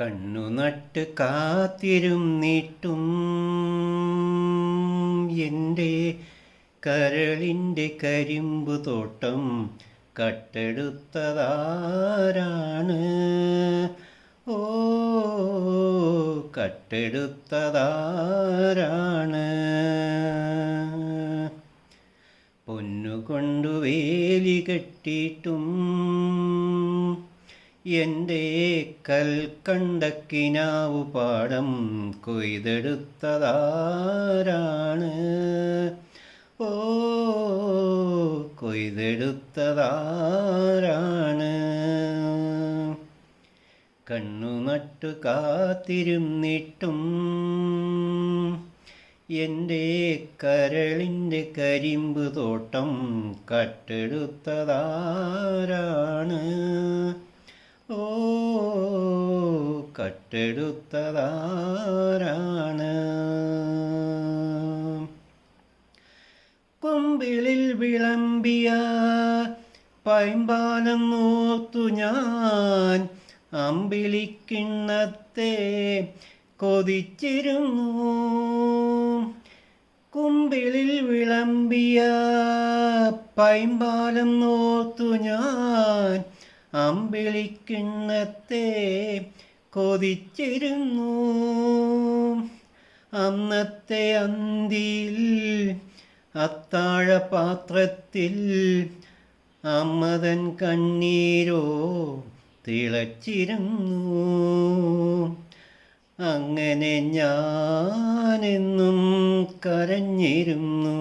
കണ്ണു നട്ട് കാത്തിരുന്നിട്ടും എന്റെ കരളിന്റെ കരിമ്പു തോട്ടം കട്ടെടുത്തതാരാണ്? ഓ കട്ടെടുത്തതാരാണ്? പൊന്നുകൊണ്ടു വേലി കെട്ടിയിട്ടും എന്റെ കൽക്കണ്ടക്കിനാവു പാടം കൊയ്തെടുത്തതാരാണ്? ഓ കൊയ്തെടുത്തതാരാണ്? കണ്ണു നട്ടു കാത്തിരുന്നിട്ടും എന്റെ കരളിന്റെ കരിമ്പ് തോട്ടം കട്ടെടുത്തതാരാണ്? കട്ടെടുത്തതാരാണ്? കൊമ്പിളിൽ വിളമ്പിയ പൈമ്പാലം നോത്തു ഞാൻ അമ്പിളിക്കിണ്ണത്തെ കൊതിച്ചിരുന്നു. കുമ്പിളിൽ വിളമ്പിയ പൈമ്പാലം നോർത്തു ഞാൻ അമ്പിളിക്കിണ്ണത്തെ കൊതിച്ചിരുന്നു. അന്നത്തെ അന്തിയിൽ അത്താഴപാത്രത്തിൽ അമ്മതൻ കണ്ണീരോ തിളച്ചിരുന്നു. അങ്ങനെ ഞാനെന്നും കരഞ്ഞിരുന്നു.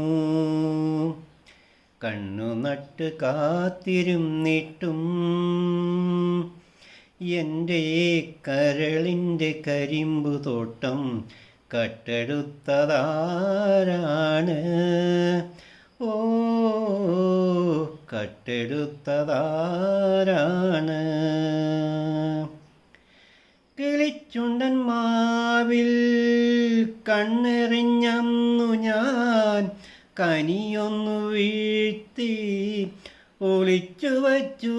കണ്ണു നട്ട് കാത്തിരുന്നിട്ടും എന്റെ കരളിന്റെ കരിമ്പു തോട്ടം കട്ടെടുത്തതാരാണ്? ഓ കട്ടെടുത്തതാരാണ്? കിളിച്ചുണ്ടൻ മാവിൽ കണ്ണെറിഞ്ഞന്നു ഞാൻ കനിയൊന്നു വീഴ്ത്തി ഒളിച്ചു വച്ചു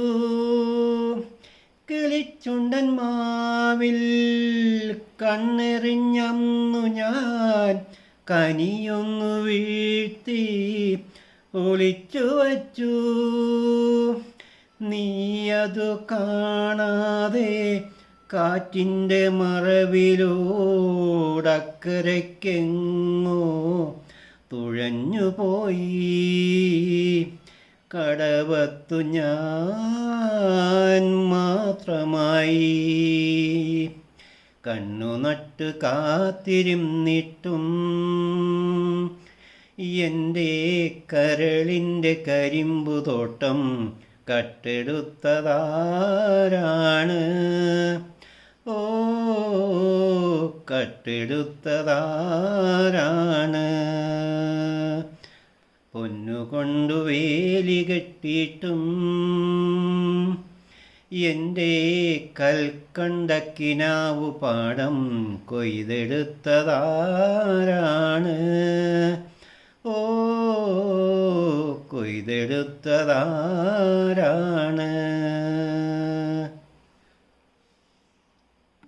കണ്ണെറിഞ്ഞു കണ്ണെറിഞ്ഞന്നു ഞാൻ. കനിയൊന്നു വീഴ്ത്തി ഒളിച്ചു വച്ചു. നീയതു കാണാതെ കാറ്റിന്റെ മറവിലോടക്കരയ്ക്കെങ്ങോ തുഴഞ്ഞു പോയി. കടവത്തു ഞാൻ മാത്രമായി. കണ്ണു നട്ട് കാത്തിരുന്നിട്ടും എന്റെ കരളിന്റെ കരിമ്പു തോട്ടം കട്ടെടുത്തതാരാണ്? ഓ കട്ടെടുത്തതാരാണ്? പൊന്നുകൊണ്ടു വേലി കെട്ടിയിട്ടും എന്റെ കൽക്കണ്ടക്കിനാവു പാടം കൊയ്തെടുത്തതാരാണ്? ഓ കൊയ്തെടുത്തതാരാണ്?